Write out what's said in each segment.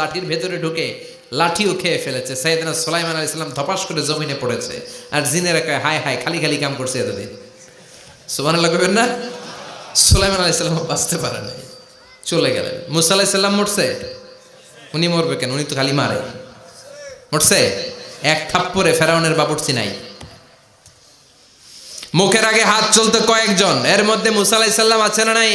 লাঠির ভেতরে ঢুকে লাঠিও খেয়ে ফেলেছে। সাইয়েদনা সুলাইমান আলাইহিস সালাম ধপাস করে জমিনে পড়েছে। আর জিনেরা কয় হায় হায় খালি খালি কাম করছে এতদিন। সুবহানাল্লাহ কইবেন না? সুলাইমান আলাইহিস সালাম বাঁচতে পারে নাই। চলে গেলেন। মুসা আলাইহিস সালাম মরছে? উনি মরবে কেন? উনি তো খালি মারে। মরছে? এক থাপ্পরে ফেরাউনের বাবুর্চি নাই। মুখের আগে হাত চলতে কয়েকজন। এর মধ্যে মুসা আলাইহিস সালাম আছে না নাই?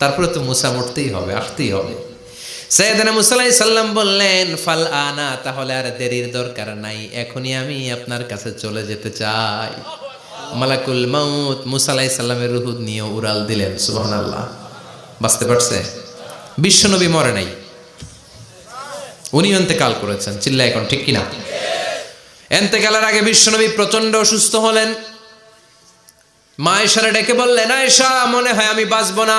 তারপরে তো মুসা মরতেই হবে, আসতেই হবে। সৈয়দনা মুসালাই সাল্লাম বললেন, ফাল আনা, তাহলে আর দেরির দরকার নাই, এখনই আমি আপনার কাছে চলে যেতে চাই। মালাকুল মাউত মুসালাই সাল্লামের রুহুদ নিয়ে উড়াল দিলেন সুবহান আল্লাহ বাঁচতে পারছে? বিশ্বনবী মরে নাই। উনি এতেকাল করেছেন চিল্লা এখন, ঠিক কিনা? এতেকালের আগে বিশ্বনবী প্রচণ্ড অসুস্থ হলেন। মা এসারে ডেকে বললেন, আয়েশা, মনে হয় আমি বাঁচবো না।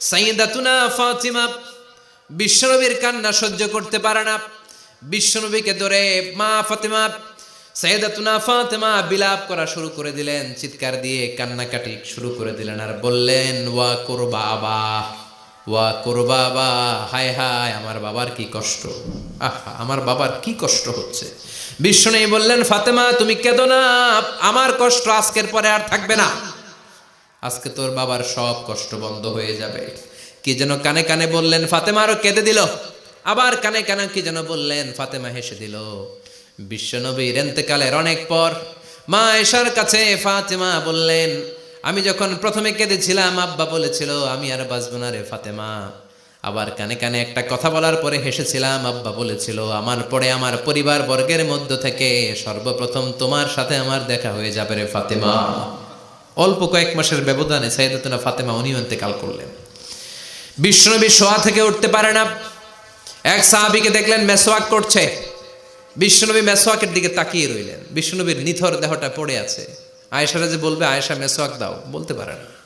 সাইদাতুনা ফাতিমা, বিশ্বনবীর কান্না সহ্য করতে পারে না। বিশ্বনবীকে ধরে মা ফাতিমা সাইদাতুনা ফাতেমা বিলাপ করা শুরু করে দিলেন, চিৎকার দিয়ে কান্নাকাটি শুরু করে দিলেন আর বললেন, ওয়া করবা বাবা, ওয়া করবাবা হায় হায়, আমার বাবার কি কষ্ট, আহা, আমার বাবার কি কষ্ট হচ্ছে? বিষ্ণু বললেন, ফাতেমা, তুমি কেঁদো না, আমার কষ্ট আজকের পরে আর থাকবে না। আজকে তোর বাবার সব কষ্ট বন্ধ হয়ে যাবে। কি যেন কানে কানে বললেন, ফাতেমা আরও কেঁদে দিল। আবার কানে কানে কি যেন বললেন, ফাতেমা হেসে দিল। বিশ্বনবীর এন্তেকালের অনেক পর মা এশার কাছে ফাতেমা বললেন, আমি যখন প্রথমে কেঁদেছিলাম, আব্বা বলেছিল, আমি আর বাঁচব না রে ফাতেমা। আবার কানে কানে একটা কথা বলার পরে হেসেছিলাম, আব্বা বলেছিল, আমার পরে আমার পরিবার বর্গের মধ্য থেকে সর্বপ্রথম তোমার সাথে আমার দেখা হয়ে যাবে রে ফাতেমা। অল্প কয়েক মাসের ব্যবধানে সাইদাতুনা ফাতেমা উনিও ইন্তেকাল করলেন। বিষ্ণুনবী শোয়া থেকে উঠতে পারে না। এক সাহাবিকে দেখলেন মেসওয়াক করছে। বিশ্বনবী মেসোয়াকের দিকে তাকিয়ে রইলেন। বিশ্বনবীর নিথর দেহটা পড়ে আছে। আয়েশারা যে বলবে, আয়েশা মেসোয়াক দাও, বলতে পারে না।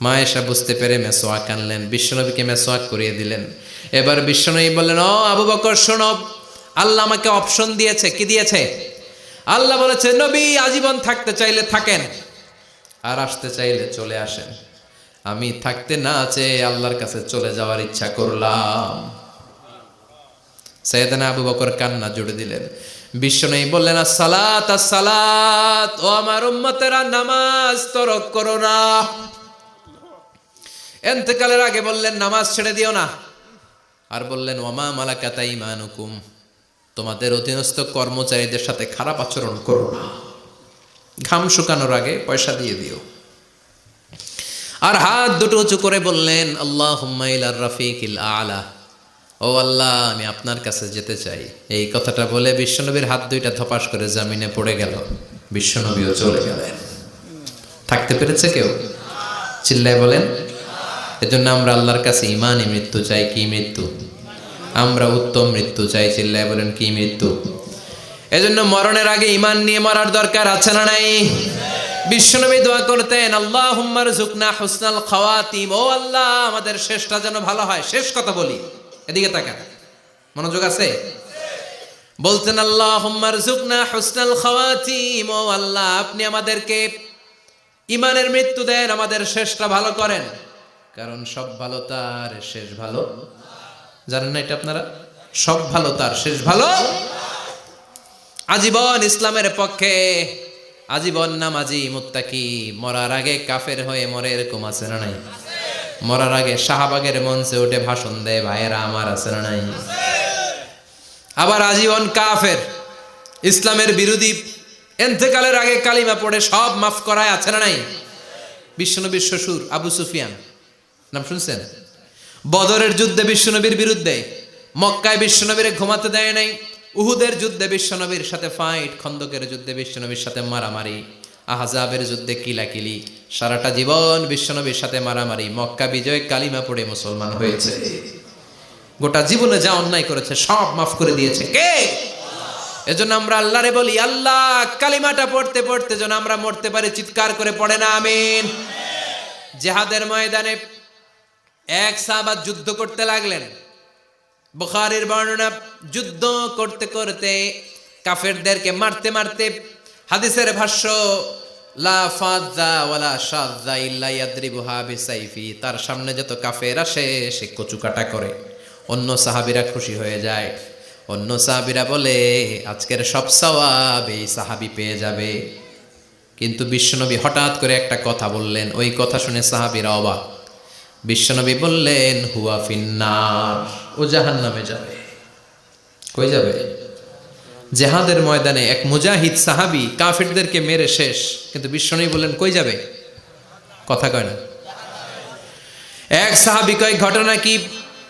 মা এসা বুঝতে পেরে মেসোয়াক আনলেন। বিশ্বনবীকে মেসোয়াক করিয়ে দিলেন। এবার বিশ্বনবী বললেন, ও আবু বকর শোনব আল্লাহ আমাকে অপশন দিয়েছে। কি দিয়েছে? আল্লাহ বলেছে, নবী, আজীবন থাকতে চাইলে থাকেন আর আসতে চাইলে চলে আসেন। আমি থাকতে না চেয়ে আল্লাহর কাছে চলে যাওয়ার ইচ্ছা করলাম। সৈয়দনা আবু বকর কান্না জুড়ে দিলেন। বিশ্বনবী বললেন সালাত সালাত ও আমার উম্মতেরা, নামাজ তরক করো না। এন্তেকালের আগে বললেন, নামাজ ছেড়ে দিও না। আর বললেন ওমা মালাকাতা ইমানুকুম? তোমাদের অধীনস্থ কর্মচারীদের সাথে খারাপ আচরণ করো না। ঘাম শুকানোর আগে পয়সা দিয়ে দিও। আর হাত দুটো উঁচু করে বললেন আল্লাহ রফিকিল আলা। ও আল্লাহ, আমি আপনার কাছে যেতে চাই। এই কথাটা বলে বিশ্বনবীর হাত দুইটা ধপাস করে জামিনে পড়ে গেল। বিশ্বনবীও চলে গেলেন। থাকতে পেরেছে কেউ? চিল্লায় বলেন, এজন্য আমরা আল্লাহর কাছে ইমানই মৃত্যু চাই। কি মৃত্যু? আমরা উত্তম মৃত্যু চাই চিল্লায় বলেন কি মৃত্যু? এজন্য মরণের আগে ইমান নিয়ে মরার দরকার আছে না নাই? বিশ্বনবী দোয়া করতেন আল্লাহ হুম্মার জুকনা হুসনাল খাওয়াতিম। ও আল্লাহ, আমাদের শেষটা যেন ভালো হয়। শেষ কথা বলি, এদিকে তাকান। মনোযোগ আছে? বলতেন আল্লাহ হুম্মার জুকনা হুসনাল খাওয়াতিম। ও আল্লাহ, আপনি আমাদেরকে ইমানের মৃত্যু দেন, আমাদের শেষটা ভালো করেন। কারণ সব ভালো, তার শেষ ভালো। জানেন না এটা আপনারা? সব ভালো তার, শেষ ভালো? আজীবন ইসলামের পক্ষে, আজীবন নামাজি মুত্তাকি, মরার আগে কাফের হয়ে মরে এরকম আছে না নাই? মরার আগে শাহবাগের মঞ্চে উঠে ভাষণ দেয়, ভাইয়েরা, আমার আছে না নাই? আবার আজীবন কাফের, ইসলামের বিরোধী, এন্তেকালের আগে কালিমা পড়ে সব মাফ করায় আছে না নাই? বিশ্বনবীর শ্বশুর আবু সুফিয়ান, নাম শুনছেন? বদরের যুদ্ধে বিশ্বনবীর বিরুদ্ধে, মক্কায় বিশ্বনবীরে ঘুমাতে দেয় নাই, উহুদের যুদ্ধে বিশ্বনবীর সাথে ফাইট খন্দকের যুদ্ধে বিশ্বনবীর সাথে মারামারি, আহজাবের যুদ্ধে কিলাকিলি, সারাটা জীবন বিশ্বনবীর সাথে মারামারি, মক্কা বিজয় কালিমা পড়ে মুসলমান হয়েছে। গোটা জীবনে যা অন্যায় করেছে, সব মাফ করে দিয়েছে কে? এজন্য আমরা আল্লাহরে বলি, আল্লাহ, কালিমাটা পড়তে পড়তে যেন আমরা মরতে পারি, চিৎকার করে পড়ে না, আমিন। জেহাদের ময়দানে এক সাহাবাত যুদ্ধ করতে লাগলেন। বুখারীর বর্ণনা, যুদ্ধ করতে করতে কাফেরদেরকে মারতে মারতে হাদিসের ভাষ্য তার সামনে যত কাফের আসে, সে কচুকাটা করে। অন্য সাহাবীরা খুশি হয়ে যায়। অন্য সাহাবীরা বলে, আজকের সব সওয়াব এই সাহাবী পেয়ে যাবে। কিন্তু বিশ্বনবী হঠাৎ করে একটা কথা বললেন। ওই কথা শুনে সাহাবিরা অবাক। বিশ্বনবী বললেন, হুয়া ফিন্নার। ও জাহান নামে যাবে। কই যাবে? জেহাদের ময়দানে এক মুজাহিদ সাহাবি কাফিরদেরকে মেরে শেষ। কিন্তু বিশ্বনবী বললেন, কই যাবে? কথা কয় না। এক সাহাবি কয়, ঘটনা কি?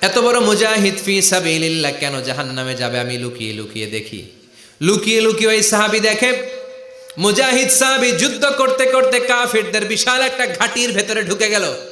এত বড় মুজাহিদ ফি সাবিলিল্লাহ কেন জাহান নামে যাবে? আমি লুকিয়ে লুকিয়ে দেখি। লুকিয়ে লুকিয়ে ওই সাহাবি দেখে, মুজাহিদ সাহাবি যুদ্ধ করতে করতে কাফিরদের বিশাল একটা ঘাটির ভেতরে ঢুকে গেল।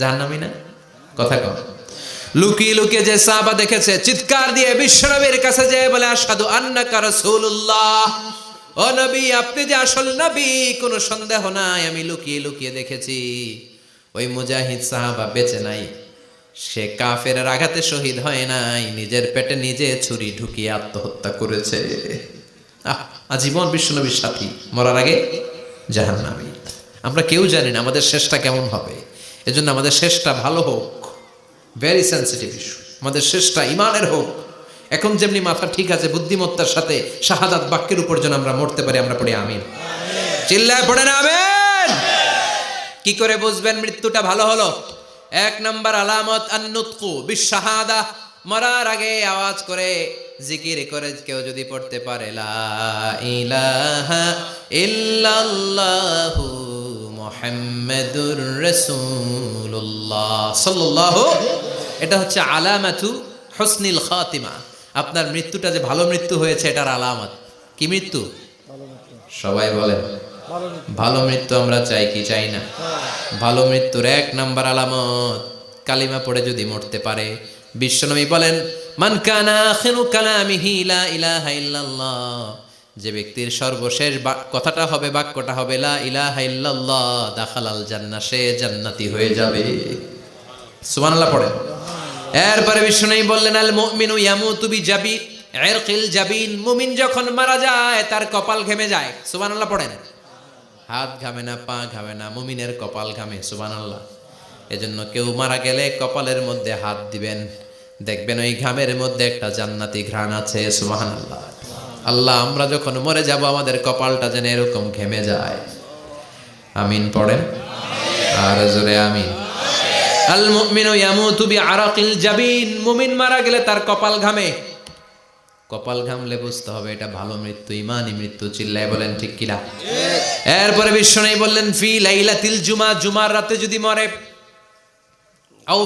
জাহান্নামি না? কথা কম লুকিয়ে লুকিয়ে যে সাহাবা দেখেছে, চিৎকার দিয়ে বিশ্বনবীর কাছে যে বলে আসাদু আন্নাকা রাসূলুল্লাহ। ও নবী, আপনি যে আসল নবী, কোনো সন্দেহ নাই, আমি লুকিয়ে লুকিয়ে দেখেছি। ওই মুজাহিদ সাহাবা বেঁচে নাই। সে কাফের আঘাতে শহীদ হয় নাই, নিজের পেটে নিজে ছুরি ঢুকিয়ে আত্মহত্যা করেছে। আজীবন বিশ্বনবীর সাথী, মরার আগে জাহান্নামী। আমরা কেউ জানি না আমাদের শেষটা কেমন হবে। এজন্য আমাদের শেষটা ভালো হোক। ভেরি সেন্সিটিভ ইস্যু আমাদের শেষটা ইমানের হোক। এখন যেমনি মাথা ঠিক আছে বুদ্ধিমত্তার সাথে শাহাদাত বাক্যের উপর যেন আমরা মরতে পারি আমরা পড়ি আমিন। চিল্লায় পড়ে না আমিন। কি করে বুঝবেন মৃত্যুটা ভালো হলো? এক নাম্বার আলামত আন্নুতকু বিশাহাদা মরার আগে আওয়াজ করে জিকির করে কেউ যদি পড়তে পারে লা ইলাহা ইল্লাল্লাহু মুহাম্মাদুর রাসূলুল্লাহ। সাল্লাল্লাহু, এটা হচ্ছে আলামাতু হুসনিল খাতিমা। আপনার মৃত্যুটা যে ভালো মৃত্যু হয়েছে, এটার আলামত। কি মৃত্যু? সবাই বলেন, ভালো মৃত্যু আমরা চাই কি? চাই না। ভালো মৃত্যুর এক নাম্বার আলামত, কালিমা পড়ে যদি মরতে পারে। বিশ্বনবী বলেন, মান কানা আখিরু কালামিহি ইলাহা ইল্লাল্লাহ। যে ব্যক্তির সর্বশেষ কথাটা হবে, বাক্যটা হবে, লা ইলাহা ইল্লাল্লাহ, দাখালাল জান্নাহ, সে জান্নাতি হয়ে যাবে। সুবহানাল্লাহ পড়েন এরপরে বিষ্ণু বললেন, আল মুমিনু ইয়ামুতু বিজাবি ইরকিল জাবিন। মুমিন যখন মারা যায়, তার কপাল ঘেমে যায়। সুবহানাল্লাহ পড়েন। হাত ঘামে না, পা ঘামে না, মুমিনের কপাল ঘামে, সুবহানাল্লাহ। এজন্য কেউ মারা গেলে কপালের মধ্যে হাত দিবেন। দেখবেন ওই ঘামের মধ্যে একটা জান্নাতি ঘ্রাণ আছে, সুবহানাল্লাহ। আল্লাহ, আমরা যখন মরে যাব, আমাদের কপালটা যেন এরকম ঘেমে যায়। আমিন পড়েন? আর জোরে আমিন। মারা গেলে তার কপাল ঘামে। কপাল ঘামলে বুঝতে হবে এটা ভালো মৃত্যু ইমানি মৃত্যু, চিল্লায় বলেন ঠিক এরপরে বিশ্বনাই বললেন, ফি জুমার রাতে যদি মরে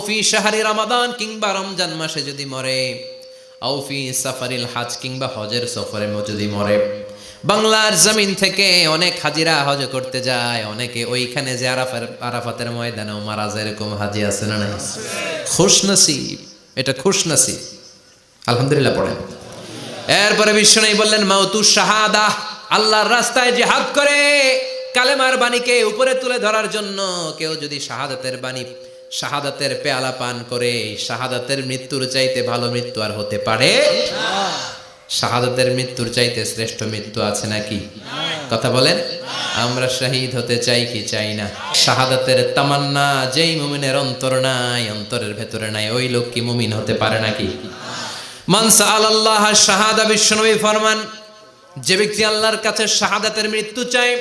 ফি রমাদান, কিংবা রমজান মাসে যদি মরে। আও ফি সাফারিল হাজ কিংবা হজের সফরে যদি মরে। বাংলার জমিন থেকে অনেক হাজিরা হজ করতে যায়, অনেকে ওইখানে যে আরাফের, আরাফাতের ময়দানেও মারা যায়, এরকম হাজি আছে না নাই? খুশ নসিব এটা খুশ নসিব আলহামদুলিল্লাহ পড়েন। এরপরে বিষ্ণু বললেন, মাউতু শাহাদা, আল্লাহর রাস্তায় জিহাদ করে। কালেমার বাণীকে উপরে তুলে ধরার জন্য কেউ যদি শাহাদাতের বাণী শাহাদাতের পেয়ালা পান করে, শাহাদাতের মৃত্যুর চাইতে ভালো মৃত্যু আর হতে পারে? শাহাদাতের মৃত্যুর চাইতে শ্রেষ্ঠ মৃত্যু আছে নাকি? কথা বলেন, আমরা শহীদ হতে চাই কি চাই না? শাহাদাতের তামান্না, যেই মুমিনের অন্তর নাই, অন্তরের ভেতরে নাই, ওই লোক কি মুমিন হতে পারে নাকি? মানসা আল্লাহ শাহাদা বিশ্বনবী ফরমান, যে ব্যক্তি আল্লাহর কাছে শাহাদাতের মৃত্যু চায়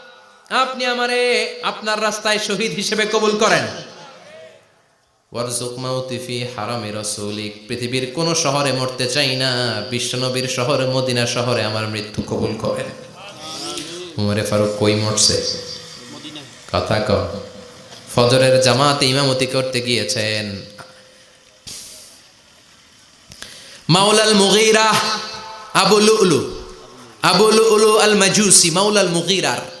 আপনি আমারে আপনার রাস্তায় শহীদ হিসেবে কবুল করেন। পৃথিবীর কোন শহরে মরতে চাই না, বিশ্বনবীর শহরে, মদিনা শহরে আমার মৃত্যু কবুল করেন। উমরে ফারুক কই মরছে? কথা কম ফজরের জামাতে ইমামতি করতে গিয়েছেন। মাওলাল মুগিরা আবু লুলু আবু লুলু আল মাজুসি মাওলাল মুগিরার।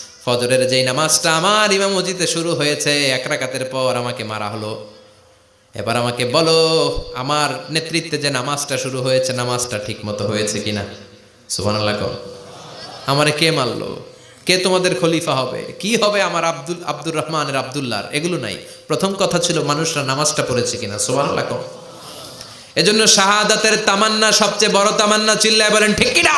ফজরের যেই নামাজটা আমার ইমাম মসজিদে শুরু হয়েছে, এক রাকাতের পর আমাকে মারা হলো। এবার আমাকে বলো, আমার নেতৃত্বে যে নামাজটা শুরু হয়েছে, নামাজটা ঠিক মতো হয়েছে কিনা? সুবহানাল্লাহ কও। আমারে কে মারলো? কে তোমাদের খলিফা হবে? কি হবে আমার আব্দুল, আব্দুর রহমানের আব্দুল্লাহর? এগুলো নাই। প্রথম কথা ছিল মানুষরা নামাজটা পড়েছে কিনা? সুবহানাল্লাহ কও। এজন্য শাহাদাতের তামান্না, সবচেয়ে বড় তামান্না চিল্লায় বলেন, ঠিক কিনা?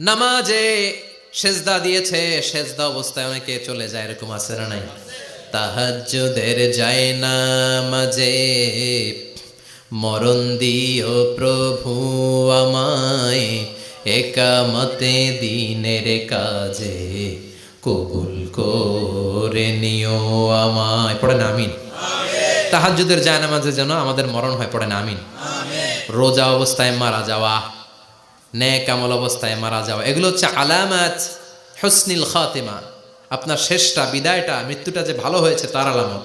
নামাজে সেজদা দিয়েছে সেজদা অবস্থায় অনেকে চলে যায় এরকম আছে না নাই? তাহাজ্জুদের যায় না মাঝে মরণ দিও প্রভু আমায় একামতে দিনের কাজে কবুল করে নিও আমায়। পড়েন আমিন। তাহাজ্জুদের জায়নামাজে যেন আমাদের মরণ হয় পড়েন আমিন। রোজা অবস্থায় মারা যাওয়া ন্যাক আমল অবস্থায় মারা যাওয়া। এগুলো হচ্ছে আলামাত হসনিল খাতেমা। আপনার শেষটা, বিদায়টা, মৃত্যুটা যে ভালো হয়েছে তার আলামত।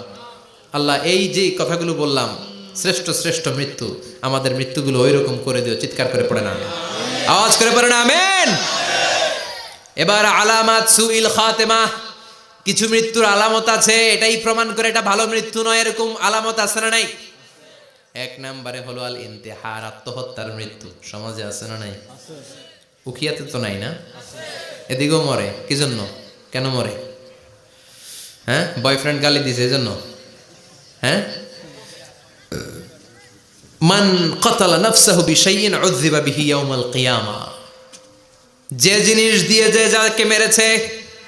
আল্লাহ এই যে কথাগুলো বললাম, শ্রেষ্ঠ শ্রেষ্ঠ মৃত্যু, আমাদের মৃত্যুগুলো ওই রকম করে দিও, চিৎকার করে পড়ে না। আওয়াজ করে পড়ে না এবার আলামাত সুইল খাতেমা, কিছু মৃত্যুর আলামত আছে, এটাই প্রমাণ করে এটা ভালো মৃত্যু নয়, এরকম আলামত আছে না নাই? এক নম্বরে হলো আল ইন্তেহার আত্মহত্যার মৃত্যু। সমাজে আছে না নাই? উখিয়াতে তো নাই না? এদিকেও মরে কি জন্য কেন মরে? হ্যাঁ? বয়ফ্রেন্ড গালি দিছে জন্য হ্যাঁ? মান কতালা নফসাহু বিশাইয়িন উযযিবা বিহি ইয়াউমাল কিয়ামা। যে জিনিস দিয়ে যে যাকে মেরেছে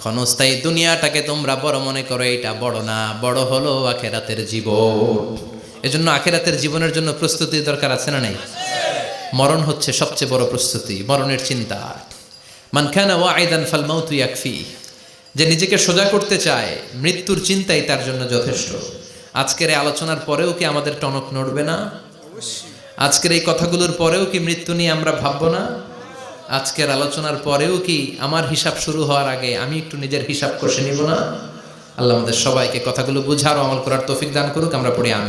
ক্ষণস্থায়ী দুনিয়াটাকে তোমরা বড় মনে করো এটা বড় না, বড় হলো আখেরাতের জীবন। এজন্য আখেরাতের জীবনের জন্য প্রস্তুতি দরকার আছে না নাই? মরণ হচ্ছে সবচেয়ে বড় প্রস্তুতি, মরণের চিন্তা। মানখানা ওয়াইদান ফাল মাউতু ইয়াকফি, যে নিজেকে সোজা করতে চায়, মৃত্যুর চিন্তাই তার জন্য যথেষ্ট। আজকের এই আলোচনার পরেও কি আমাদের টনক নড়বে না? আজকের এই কথাগুলোর পরেও কি মৃত্যু নিয়ে আমরা ভাববো না? আজকের আলোচনার পরেও কি আমার হিসাব শুরু হওয়ার আগে আমি একটু নিজের হিসাব কষে নিব না? আল্লাহ আমাদের সবাইকে কথাগুলো বুঝার আমল করার তৌফিক দান করুক। আমরা পড়ি আমি